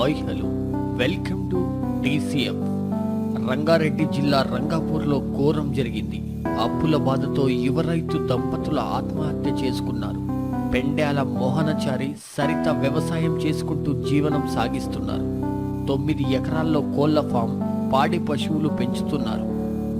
Hi hello welcome to TCM. Rangareddy జిల్లా రంగాపూర్లో ఘోరం జరిగింది. అప్పుల బాధతో యువ రైతు దంపతుల ఆత్మహత్య చేసుకున్నారు. పెండ్యాల మోహనచారి సరిత వ్యవసాయం చేసుకుంటూ జీవనం సాగిస్తున్నారు. తొమ్మిది ఎకరాల్లో కోళ్ళ ఫామ్ పాడి పశువులు పెంచుతున్నారు.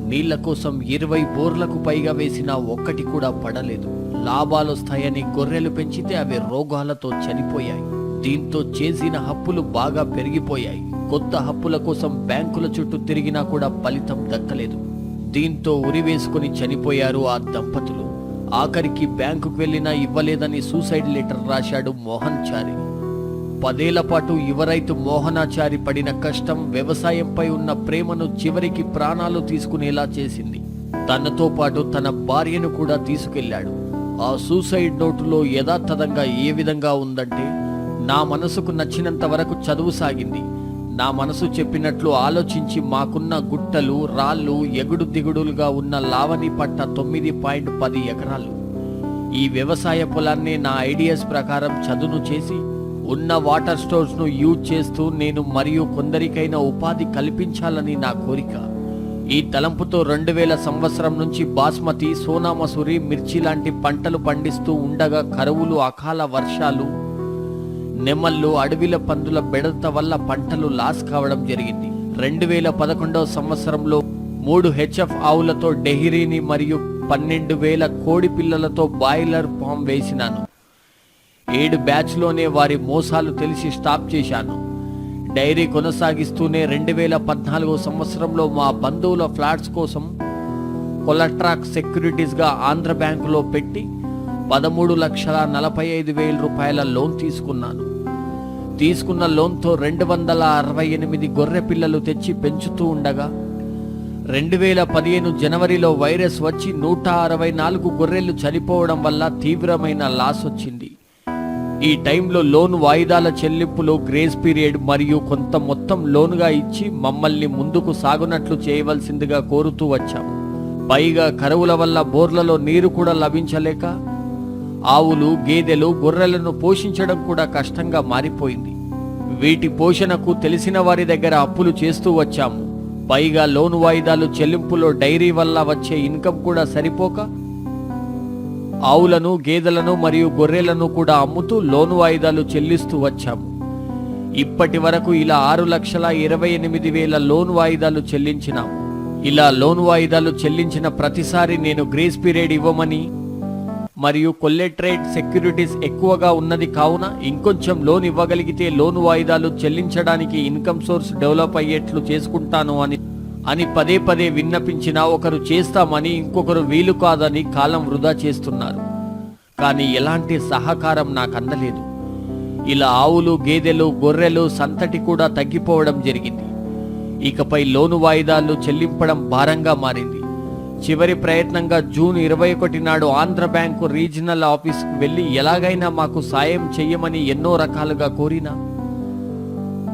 నీళ్ళ కోసం ఇరవై బోర్లకు పైగా వేసినా ఒక్కటి కూడా పడలేదు. లాభాలొస్తాయని గొర్రెలు పెంచితే అవి రోగాలతో చనిపోయాయి. దీంతో చేసిన హప్పులు బాగా పెరిగిపోయాయి. కొత్త హప్పుల కోసం బ్యాంకుల చుట్టూ తిరిగినా కూడా ఫలితం దక్కలేదు. దీంతో ఉరివేసుకుని చనిపోయారు ఆ దంపతులు. ఆఖరికి బ్యాంకుకు వెళ్ళినా ఇవ్వలేదని సూసైడ్ లెటర్ రాశాడు మోహన్ చారి. పదేళ్ళ పాటు యువ రైతు మోహనాచారి పడిన కష్టం వ్యవసాయంపై ఉన్న ప్రేమను చివరికి ప్రాణాలు తీసుకునేలా చేసింది. తనతో పాటు తన భార్యను కూడా తీసుకెళ్ళాడు ఆ సూసైడ్ నోటులో యథాతథంగా ఏ విధంగా ఉందంటే నా మనసుకు నచ్చినంత వరకు చదువు సాగింది. నా మనసు చెప్పినట్లు ఆలోచించి మాకున్న గుట్టలు రాళ్ళు ఎగుడు దిగుడులుగా ఉన్న లావణి పట్ట తొమ్మిది పాయింట్ పది ఎకరాలు. ఈ వ్యవసాయ పొలాన్ని నా ఐడియాస్ ప్రకారం చదును చేసి ఉన్న వాటర్ స్టోర్స్ను యూజ్ చేస్తూ నేను మరియు కొందరికైనా ఉపాధి కల్పించాలని నా కోరిక. ఈ తలంపుతో రెండు వేల సంవత్సరం నుంచి బాస్మతి సోనా మసూరి మిర్చి లాంటి పంటలు పండిస్తూ ఉండగా కరువులు అకాల వర్షాలు నెమళ్ళు అడవిల పందుల బెడత వల్ల పంటలు లాస్ కావడం జరిగింది. రెండు వేల పదకొండవ సంవత్సరంలో మూడు హెచ్ఎఫ్ ఆవులతో డెహిరీని మరియు పన్నెండు వేల కోడి పిల్లలతో బాయిలర్ ఫామ్ వేసినాను. ఏడు బ్యాచ్లోనే వారి మోసాలు తెలిసి స్టాప్ చేశాను. డైరీ కొనసాగిస్తూనే రెండు వేల పద్నాలుగో సంవత్సరంలో మా బంధువుల ఫ్లాట్స్ కోసం కొలట్రాక్ సెక్యూరిటీస్గా ఆంధ్ర బ్యాంకులో పెట్టి పదమూడు లక్షల నలభై ఐదు వేల రూపాయల లోన్ తీసుకున్నాను. తీసుకున్న లోన్తో రెండు వందల అరవై ఎనిమిది గొర్రె పిల్లలు తెచ్చి పెంచుతూ ఉండగా రెండు వేల పదిహేను జనవరిలో వైరస్ వచ్చి నూట అరవై నాలుగు గొర్రెలు చనిపోవడం వల్ల తీవ్రమైన లాస్ వచ్చింది. ఈ టైంలో లోన్ వాయిదాల చెల్లింపులో గ్రేస్ పీరియడ్ మరియు కొంత మొత్తం లోనుగా ఇచ్చి మమ్మల్ని ముందుకు సాగునట్లు చేయవలసిందిగా కోరుతూ వచ్చాం. పైగా కరువుల వల్ల బోర్లలో నీరు కూడా లభించలేక ఆవులు గేదెలు గొర్రెలను పోషించడం కూడా కష్టంగా మారిపోయింది. వీటి పోషణకు తెలిసిన వారి దగ్గర అప్పులు చేస్తూ వచ్చాము. పైగా లోను వాయిదాలు చెల్లింపులో డైరీ వల్ల వచ్చే ఇన్కమ్ కూడా సరిపోక ఆవులను గేదెలను మరియు గొర్రెలను కూడా అమ్ముతూ లోను వాయిదాలు చెల్లిస్తూ వచ్చాము. ఇప్పటి వరకు ఇలా ఆరు లక్షల ఇరవై ఎనిమిది వేల లోన్ వాయిదాలు చెల్లించినాము. ఇలా లోన్ వాయిదాలు చెల్లించిన ప్రతిసారి నేను గ్రేస్ పీరియడ్ ఇవ్వమని మరియు కొల్లెట్రేట్ సెక్యూరిటీస్ ఎక్కువగా ఉన్నది కావున ఇంకొంచెం లోన్ ఇవ్వగలిగితే లోన్ వాయిదాలు చెల్లించడానికి ఇన్కమ్ సోర్స్ డెవలప్ అయ్యేట్లు చేసుకుంటాను అని అని పదే పదే విన్నపించినా ఒకరు చేస్తామని ఇంకొకరు వీలు కాదని కాలం వృధా చేస్తున్నారు. కానీ ఎలాంటి సహకారం నాకు అందలేదు. ఇలా ఆవులు గేదెలు గొర్రెలు సంతటి కూడా తగ్గిపోవడం జరిగింది. ఇకపై లోను వాయిదాలు చెల్లింపడం భారంగా మారింది. చివరి ప్రయత్నంగా జూన్ ఇరవై ఒకటి నాడు ఆంధ్ర బ్యాంకు రీజనల్ ఆఫీస్కి వెళ్ళి ఎలాగైనా మాకు సాయం చెయ్యమని ఎన్నో రకాలుగా కోరినా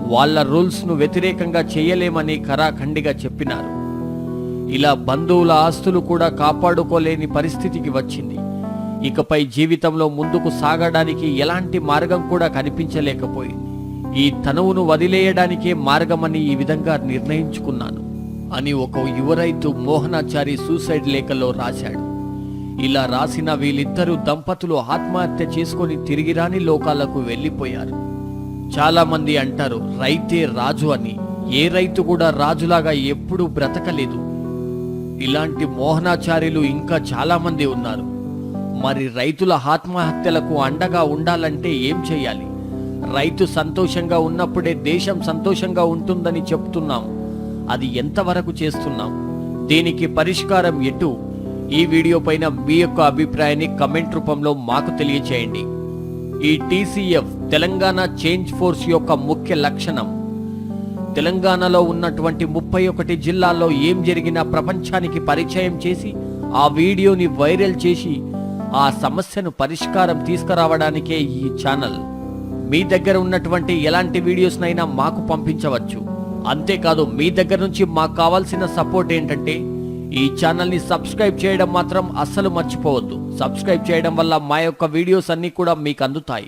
వాళ్ళ రూల్స్ను వ్యతిరేకంగా చేయలేమని ఖరాఖండిగా చెప్పినారు. ఇలా బంధువుల ఆస్తులు కూడా కాపాడుకోలేని పరిస్థితికి వచ్చింది. ఇకపై జీవితంలో ముందుకు సాగడానికి ఎలాంటి మార్గం కూడా కనిపించలేకపోయింది. ఈ తనువును వదిలేయడానికే మార్గమని ఈ విధంగా నిర్ణయించుకున్నాను. అని ఒక యువ రైతు మోహనాచారి సూసైడ్ లేఖలో రాశాడు. ఇలా రాసిన వీళ్ళిద్దరూ దంపతులు ఆత్మహత్య చేసుకొని తిరిగిరాని లోకాలకు వెళ్ళిపోయారు. చాలా మంది అంటారు రైతే రాజు అని. ఏ రైతు కూడా రాజులాగా ఎప్పుడూ బ్రతకలేదు. ఇలాంటి మోహనాచార్యులు ఇంకా చాలా మంది ఉన్నారు. మరి రైతుల ఆత్మహత్యలకు అండగా ఉండాలంటే ఏం చేయాలి? రైతు సంతోషంగా ఉన్నప్పుడే దేశం సంతోషంగా ఉంటుందని చెప్తున్నాం అది ఎంతవరకు చేస్తున్నాం? దీనికి పరిష్కారం ఎటు? ఈ వీడియో పైన మీ యొక్క అభిప్రాయాన్ని కమెంట్ రూపంలో మాకు తెలియచేయండి. ఈ టీసీఎఫ్ తెలంగాణ చేంజ్ ఫోర్స్ యొక్క ముఖ్య లక్షణం. తెలంగాణలో ఉన్నటువంటి ముప్పై ఒకటి జిల్లాల్లో ఏం జరిగినా ప్రపంచానికి పరిచయం చేసి ఆ వీడియోని వైరల్ చేసి ఆ సమస్యను పరిష్కారం తీసుకురావడానికే ఈ ఛానల్. మీ దగ్గర ఉన్నటువంటి ఎలాంటి వీడియోస్నైనా మాకు పంపించవచ్చు. అంతేకాదు మీ దగ్గర నుంచి మాకు కావాల్సిన సపోర్ట్ ఏంటంటే ఈ ఛానల్ని సబ్స్క్రైబ్ చేయడం మాత్రం అస్సలు మర్చిపోవద్దు. సబ్స్క్రైబ్ చేయడం వల్ల మా యొక్క వీడియోస్ అన్నీ కూడా మీకు అందుతాయి.